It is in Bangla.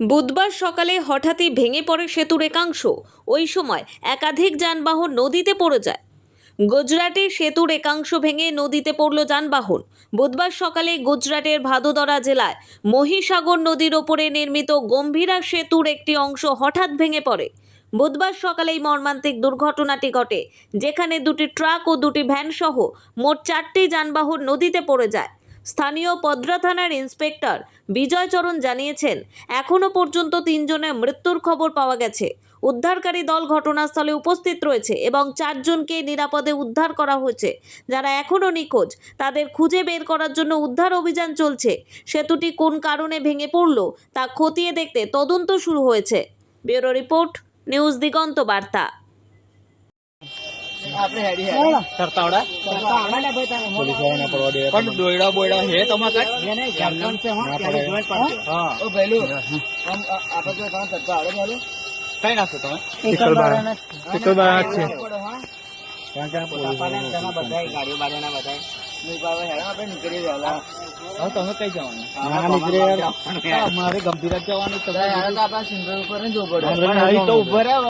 বুধবার সকালে হঠাৎই ভেঙে পড়ে সেতুর একাংশ। ওই সময় একাধিক যানবাহন নদীতে পড়ে যায়। গুজরাটে সেতুর একাংশ ভেঙে নদীতে পড়ল যানবাহন। বুধবার সকালে গুজরাটের ভাদোদরা জেলায় মহিসাগর নদীর ওপরে নির্মিত গম্ভীরা সেতুর একটি অংশ হঠাৎ ভেঙে পড়ে। বুধবার সকালে এই মর্মান্তিক দুর্ঘটনাটি ঘটে, যেখানে দুটি ট্রাক ও দুটি ভ্যানসহ মোট চারটি যানবাহন নদীতে পড়ে যায়। স্থানীয় পদ্রা থানার ইন্সপেক্টর বিজয় চরণ জানিয়েছেন এখনও পর্যন্ত তিনজনের মৃত্যুর খবর পাওয়া গেছে। উদ্ধারকারী দল ঘটনাস্থলে উপস্থিত রয়েছে এবং চারজনকে নিরাপদে উদ্ধার করা হয়েছে। যারা এখনও নিখোঁজ, তাদের খুঁজে বের করার জন্য উদ্ধার অভিযান চলছে। সেতুটি কোন কারণে ভেঙে পড়ল, তা খতিয়ে দেখতে তদন্ত শুরু হয়েছে। ব্যুরো রিপোর্ট, নিউজ দিগন্ত বার্তা। આપણે હેડી હેડી. કરતાવડા કરતાવડા ભાઈ તમે પોલીસવાળા પડવા દે પણ દોયડા બોયડા હે તમાર કાટ ને જામન કઈ નાખો તમે? એકલ બારા એકલ બારા છે. કારણ કે બધા